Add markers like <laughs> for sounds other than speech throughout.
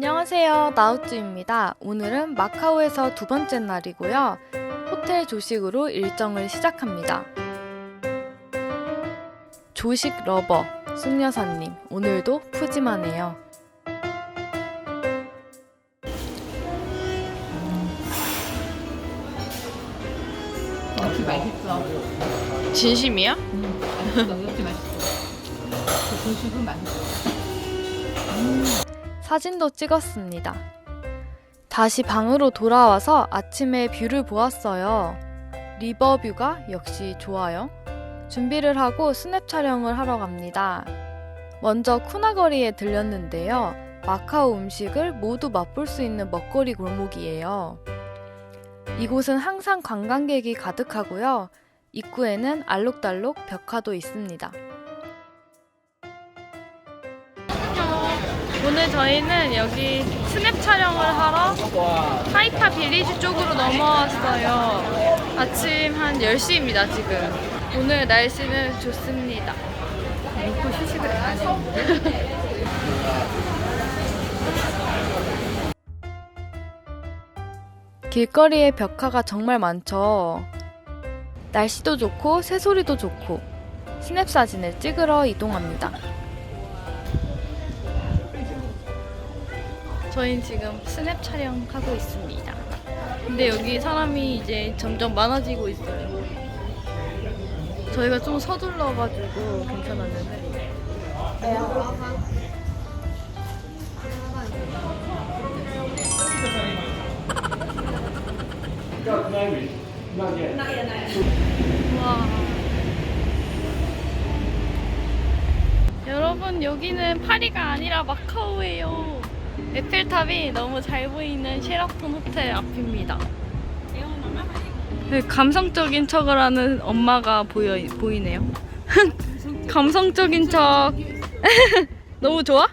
안녕하세요. 나우쭈입니다. 오늘은 마카오에서 두 번째 날이고요. 호텔 조식으로 일정을 시작합니다. 조식 러버 쑥여사님 오늘도 푸짐하네요. 역시 맛있어. 진심이야? 맛있어. 역시 맛있어. 그 조식은 맛있어. 사진도 찍었습니다. 다시 방으로 돌아와서 아침에 뷰를 보았어요. 리버뷰가 역시 좋아요. 준비를 하고 스냅 촬영을 하러 갑니다. 먼저 쿠나거리에 들렸는데요. 마카오 음식을 모두 맛볼 수 있는 먹거리 골목이에요. 이곳은 항상 관광객이 가득하고요. 입구에는 알록달록 벽화도 있습니다. 오늘 저희는 여기 스냅 촬영을 하러 하이파 빌리지 쪽으로 넘어왔어요. 아침 한 10시입니다, 지금. 오늘 날씨는 좋습니다. 먹고 휴식을 안 했는데. <laughs> 길거리에 벽화가 정말 많죠. 날씨도 좋고 새소리도 좋고 스냅 사진을 찍으러 이동합니다. 저희는 지금 스냅 촬영하고 있습니다. 근데 여기 사람이 이제 점점 많아지고 있어요. 저희가 좀 서둘러가지고 괜찮았는데. 와. 여러분 여기는 파리가 아니라 마카오예요. 에펠탑이 너무 잘 보이는 셰라톤 호텔 앞입니다. 네, 감성적인 척을 하는 엄마가 보여 보이네요. <laughs> 감성적인 척. <laughs> 너무 좋아?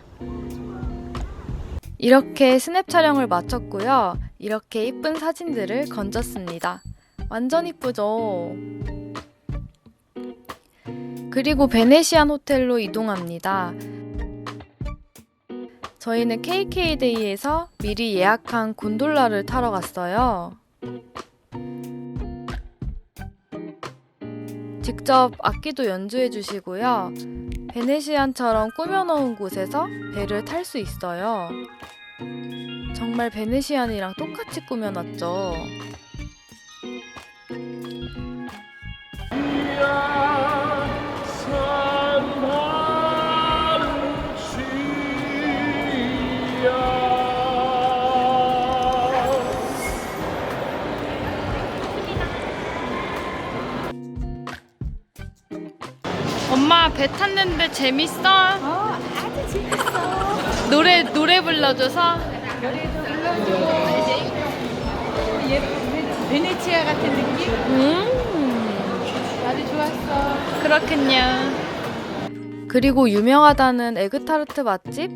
이렇게 스냅 촬영을 마쳤고요. 이렇게 이쁜 사진들을 건졌습니다. 완전 이쁘죠? 그리고 베네시안 호텔로 이동합니다. 저희는 KK데이에서 미리 예약한 곤돌라를 타러 갔어요. 직접 악기도 연주해 주시고요. 베네시안처럼 꾸며놓은 곳에서 배를 탈 수 있어요. 정말 베네시안이랑 똑같이 꾸며놨죠. 엄마 배 탔는데 재밌어? 어, 아주 재밌어. 노래 노래 불러줘서 노래도 불러주고. 예쁜 베네치아 같은 느낌? 음 아주 좋았어. 그렇군요. 그리고 유명하다는 에그타르트 맛집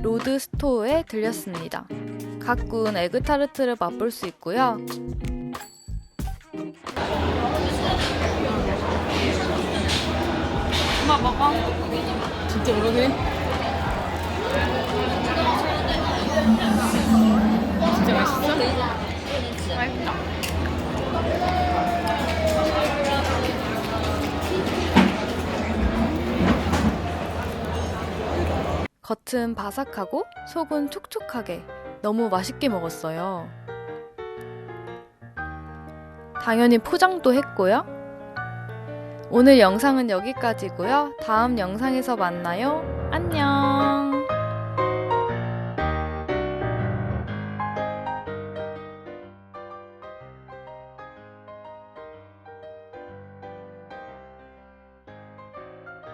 로드 스토어에 들렸습니다. 가꾼 에그타르트를 맛볼 수 있고요. 엄마 먹어. 진짜 그러네. 진짜 맛있어? 맛있다. 겉은 바삭하고 속은 촉촉하게 너무 맛있게 먹었어요. 당연히 포장도 했고요. 오늘 영상은 여기까지고요. 다음 영상에서 만나요. 안녕.